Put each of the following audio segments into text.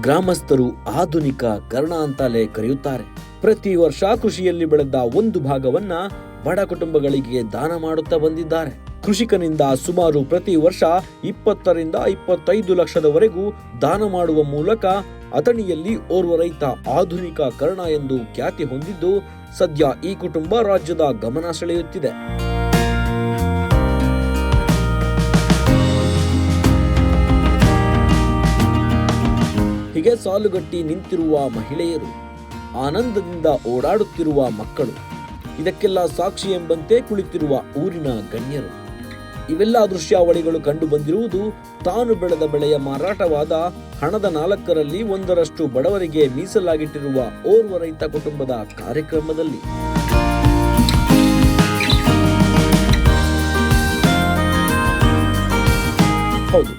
ಗ್ರಾಮಸ್ಥರು ಆಧುನಿಕ ಕರ್ಣ ಅಂತಲೇ ಕರೆಯುತ್ತಾರೆ. ಪ್ರತಿ ವರ್ಷ ಕೃಷಿಯಲ್ಲಿ ಬೆಳೆದ ಒಂದು ಭಾಗವನ್ನ ಬಡ ಕುಟುಂಬಗಳಿಗೆ ದಾನ ಮಾಡುತ್ತಾ ಬಂದಿದ್ದಾರೆ. ಕೃಷಿಕನಿಂದ ಸುಮಾರು ಪ್ರತಿ ವರ್ಷ ಇಪ್ಪತ್ತರಿಂದ ಇಪ್ಪತ್ತೈದು ಲಕ್ಷದವರೆಗೂ ದಾನ ಮಾಡುವ ಮೂಲಕ ಅಥಣಿಯಲ್ಲಿ ಓರ್ವ ರೈತ ಆಧುನಿಕ ಕರ್ಣ ಎಂದು ಖ್ಯಾತಿ ಹೊಂದಿದ್ದು, ಸದ್ಯ ಈ ಕುಟುಂಬ ರಾಜ್ಯದ ಗಮನ ಸೆಳೆಯುತ್ತಿದೆ. ಹೀಗೆ ಸಾಲುಗಟ್ಟಿ ನಿಂತಿರುವ ಮಹಿಳೆಯರು, ಆನಂದದಿಂದ ಓಡಾಡುತ್ತಿರುವ ಮಕ್ಕಳು, ಇದಕ್ಕೆಲ್ಲ ಸಾಕ್ಷಿ ಎಂಬಂತೆ ಕುಳಿತಿರುವ ಊರಿನ ಗಣ್ಯರು. ಇವೆಲ್ಲ ದೃಶ್ಯಾವಳಿಗಳು ಕಂಡು ಬಂದಿರುವುದು ತಾನು ಬೆಳೆದ ಬೆಳೆಯ ಮಾರಾಟವಾದ ಹಣದ ನಾಲ್ಕರಲ್ಲಿ ಒಂದರಷ್ಟು ಬಡವರಿಗೆ ಮೀಸಲಾಗಿಟ್ಟಿರುವ ಓರ್ವ ರೈತ ಕುಟುಂಬದ ಕಾರ್ಯಕ್ರಮದಲ್ಲಿ. ಹೌದು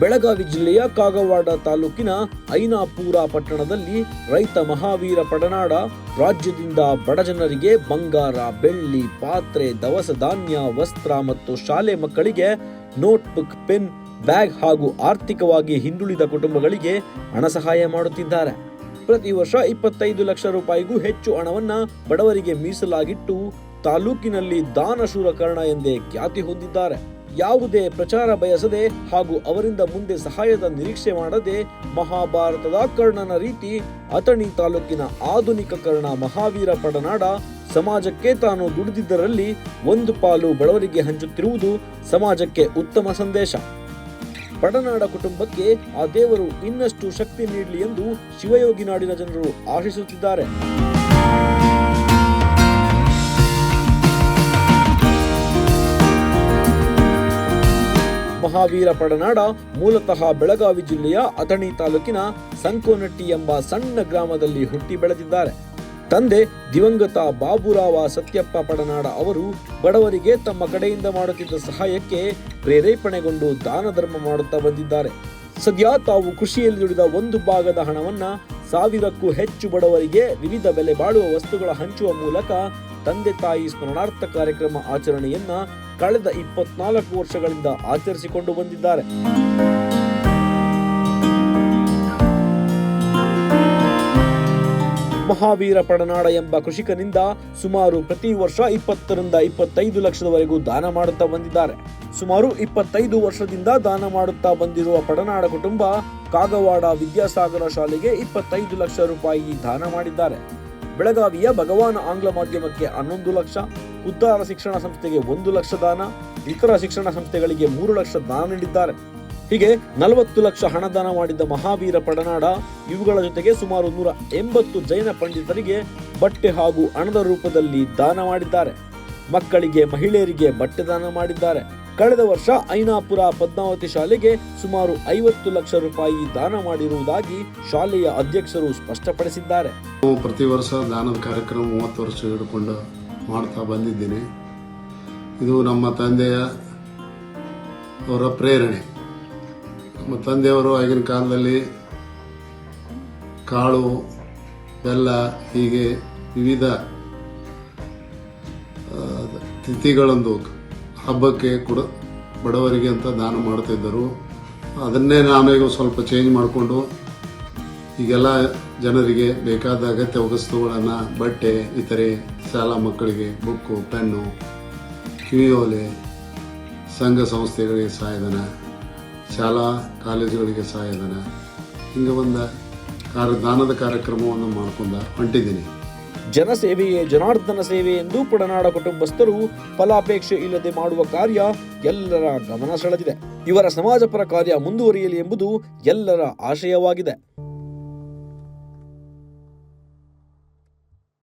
ಬೆಳಗಾವಿ ಜಿಲ್ಲೆಯ ಕಾಗವಾಡ ತಾಲೂಕಿನ ಐನಾಪುರ ಪಟ್ಟಣದಲ್ಲಿ ರೈತ ಮಹಾವೀರ ಪಡನಾಡ ರಾಜ್ಯದಿಂದ ಬಡಜನರಿಗೆ ಬಂಗಾರ, ಬೆಳ್ಳಿ, ಪಾತ್ರೆ, ದವಸ ಧಾನ್ಯ, ವಸ್ತ್ರ ಮತ್ತು ಶಾಲೆ ಮಕ್ಕಳಿಗೆ ನೋಟ್ಬುಕ್, ಪೆನ್, ಬ್ಯಾಗ್ ಹಾಗೂ ಆರ್ಥಿಕವಾಗಿ ಹಿಂದುಳಿದ ಕುಟುಂಬಗಳಿಗೆ ಹಣ ಸಹಾಯ ಮಾಡುತ್ತಿದ್ದಾರೆ. ಪ್ರತಿ ವರ್ಷ ಇಪ್ಪತ್ತೈದು ಲಕ್ಷ ರೂಪಾಯಿಗೂ ಹೆಚ್ಚು ಹಣವನ್ನ ಬಡವರಿಗೆ ಮೀಸಲಾಗಿಟ್ಟು ತಾಲೂಕಿನಲ್ಲಿ ದಾನಶೂರಕರಣ ಎಂದೇ ಖ್ಯಾತಿ ಹೊಂದಿದ್ದಾರೆ. ಯಾವುದೇ ಪ್ರಚಾರ ಬಯಸದೆ ಹಾಗೂ ಅವರಿಂದ ಮುಂದೆ ಸಹಾಯದ ನಿರೀಕ್ಷೆ ಮಾಡದೆ ಮಹಾಭಾರತದ ಕರ್ಣನ ರೀತಿ ಅಥಣಿ ತಾಲೂಕಿನ ಆಧುನಿಕ ಕರ್ಣ ಮಹಾವೀರ ಪಡನಾಡ ಸಮಾಜಕ್ಕೆ ತಾನು ದುಡಿದಿದ್ದರಲ್ಲಿ ಒಂದು ಪಾಲು ಬಡವರಿಗೆ ಹಂಚುತ್ತಿರುವುದು ಸಮಾಜಕ್ಕೆ ಉತ್ತಮ ಸಂದೇಶ. ಪಡನಾಡ ಕುಟುಂಬಕ್ಕೆ ಆ ದೇವರು ಇನ್ನಷ್ಟು ಶಕ್ತಿ ನೀಡಲಿ ಎಂದು ಶಿವಯೋಗಿ ನಾಡಿನ ಜನರು ಆಶಿಸುತ್ತಿದ್ದಾರೆ. ಮಹಾವೀರ ಪಡನಾಡ, ಮೂಲತಃ ಬೆಳಗಾವಿ ಜಿಲ್ಲೆಯ ಅಥಣಿ ತಾಲೂಕಿನ ಸಂಕೋನಟ್ಟಿ ಎಂಬ ಸಣ್ಣ ಗ್ರಾಮದಲ್ಲಿ ಹುಟ್ಟಿ ಬೆಳೆದಿದ್ದಾರೆ. ತಂದೆ ದಿವಂಗತ ಬಾಬುರಾವ ಸತ್ಯಪ್ಪ ಪಡನಾಡ ಅವರು ಬಡವರಿಗೆ ತಮ್ಮ ಕಡೆಯಿಂದ ಮಾಡುತ್ತಿದ್ದ ಸಹಾಯಕ್ಕೆ ಪ್ರೇರೇಪಣೆಗೊಂಡು ದಾನ ಧರ್ಮ ಮಾಡುತ್ತಾ ಬಂದಿದ್ದಾರೆ. ಸದ್ಯ ತಾವು ಕೃಷಿಯಲ್ಲಿ ದುಡಿದ ಒಂದು ಭಾಗದ ಹಣವನ್ನ ಸಾವಿರಕ್ಕೂ ಹೆಚ್ಚು ಬಡವರಿಗೆ ವಿವಿಧ ಬೆಲೆ ಬಾಳುವ ವಸ್ತುಗಳ ಹಂಚುವ ಮೂಲಕ ತಂದೆ ತಾಯಿ ಸ್ಮರಣಾರ್ಥ ಕಾರ್ಯಕ್ರಮ ಆಚರಣೆಯನ್ನ ಕಳೆದ ಇಪ್ಪತ್ನಾಲ್ಕು ವರ್ಷಗಳಿಂದ ಆಚರಿಸಿಕೊಂಡು ಬಂದಿದ್ದಾರೆ. ಮಹಾವೀರ ಪಡನಾಡ ಎಂಬ ಕೃಷಿಕನಿಂದ ಸುಮಾರು ಪ್ರತಿ ವರ್ಷ ಇಪ್ಪತ್ತರಿಂದ ಇಪ್ಪತ್ತೈದು ಲಕ್ಷದವರೆಗೂ ದಾನ ಮಾಡುತ್ತಾ ಬಂದಿದ್ದಾರೆ. ಸುಮಾರು ಇಪ್ಪತ್ತೈದು ವರ್ಷದಿಂದ ದಾನ ಮಾಡುತ್ತಾ ಬಂದಿರುವ ಪಡನಾಡ ಕುಟುಂಬ ಕಾಗವಾಡ ವಿದ್ಯಾಸಾಗರ ಶಾಲೆಗೆ ಇಪ್ಪತ್ತೈದು ಲಕ್ಷ ರೂಪಾಯಿ ದಾನ ಮಾಡಿದ್ದಾರೆ. ಬೆಳಗಾವಿಯ ಭಗವಾನ ಆಂಗ್ಲ ಮಾಧ್ಯಮಕ್ಕೆ ಹನ್ನೊಂದು ಲಕ್ಷ ಉದ್ದಾರ ಶಿಕ್ಷಣ ಸಂಸ್ಥೆಗೆ ಒಂದು ಲಕ್ಷ ದಾನ, ಇತರ ಶಿಕ್ಷಣ ಸಂಸ್ಥೆಗಳಿಗೆ ಮೂರು ಲಕ್ಷ ದಾನ ನೀಡಿದ್ದಾರೆ. ಹೀಗೆ ನಲವತ್ತು ಲಕ್ಷ ಹಣದಾನ ಮಾಡಿದ್ದ ಮಹಾವೀರ ಪಡನಾಡ ಇವುಗಳ ಜೊತೆಗೆ ಸುಮಾರು ನೂರ ಎಂಬತ್ತು ಜೈನ ಪಂಡಿತರಿಗೆ ಬಟ್ಟೆ ಹಾಗೂ ಹಣದ ರೂಪದಲ್ಲಿ ದಾನ ಮಾಡಿದ್ದಾರೆ. ಮಕ್ಕಳಿಗೆ, ಮಹಿಳೆಯರಿಗೆ ಬಟ್ಟೆ ದಾನ ಮಾಡಿದ್ದಾರೆ. ಕಳೆದ ವರ್ಷ ಐನಾಪುರ ಪದ್ಮಾವತಿ ಶಾಲೆಗೆ ಸುಮಾರು ಐವತ್ತು ಲಕ್ಷ ರೂಪಾಯಿ ದಾನ ಮಾಡಿರುವುದಾಗಿ ಶಾಲೆಯ ಅಧ್ಯಕ್ಷರು ಸ್ಪಷ್ಟಪಡಿಸಿದ್ದಾರೆ. ಪ್ರತಿ ವರ್ಷ ದಾನದ ಕಾರ್ಯಕ್ರಮ ಮೂವತ್ತು ವರ್ಷ ಹಿಡ್ಕೊಂಡು ಮಾಡ್ತಾ ಬಂದಿದ್ದೀನಿ. ಇದು ನಮ್ಮ ತಂದೆಯ ಅವರ ಪ್ರೇರಣೆ. ತಂದೆಯವರು ಆಗಿನ ಕಾಲದಲ್ಲಿ ಕಾಳು, ಬೆಲ್ಲ, ಹೀಗೆ ವಿವಿಧ ತಿಥಿಗಳೊಂದು ಹಬ್ಬಕ್ಕೆ ಕೂಡ ಬಡವರಿಗೆ ಅಂತ ದಾನ ಮಾಡ್ತಿದ್ದರು ಅದನ್ನೇ ನಾನು ಸ್ವಲ್ಪ ಚೇಂಜ್ ಮಾಡಿಕೊಂಡು ಈಗೆಲ್ಲ ಜನರಿಗೆ ಬೇಕಾದ ಅಗತ್ಯ ವಸ್ತುಗಳನ್ನು, ಬಟ್ಟೆ, ಇತರೆ ಶಾಲಾ ಮಕ್ಕಳಿಗೆ ಬುಕ್ಕು, ಪೆನ್ನು, ಕಿವಿಯೋಲೆ, ಸಂಘ ಸಂಸ್ಥೆಗಳಿಗೆ ಸಹಾಯಧನ ಶಾಲಾ ಕಾಲೇಜುಗಳಿಗೆ ಸಹಾಯಧನ ಹಿಂಗೆ ಒಂದು ಕಾರ್ಯ ದಾನದ ಕಾರ್ಯಕ್ರಮವನ್ನು ಮಾಡ್ಕೊಂಡ ಹೊಂಟಿದ್ದೀನಿ. ಜನಸೇವೆಯೇ ಜನಾರ್ದನ ಸೇವೆ ಎಂದು ಪುಡನಾಡ ಕುಟುಂಬಸ್ಥರು ಫಲಾಪೇಕ್ಷೆ ಇಲ್ಲದೆ ಮಾಡುವ ಕಾರ್ಯ ಎಲ್ಲರ ಗಮನ ಸೆಳೆದಿದೆ. ಇವರ ಸಮಾಜಪರ ಕಾರ್ಯ ಮುಂದುವರಿಯಲಿ ಎಂಬುದು ಎಲ್ಲರ ಆಶಯವಾಗಿದೆ.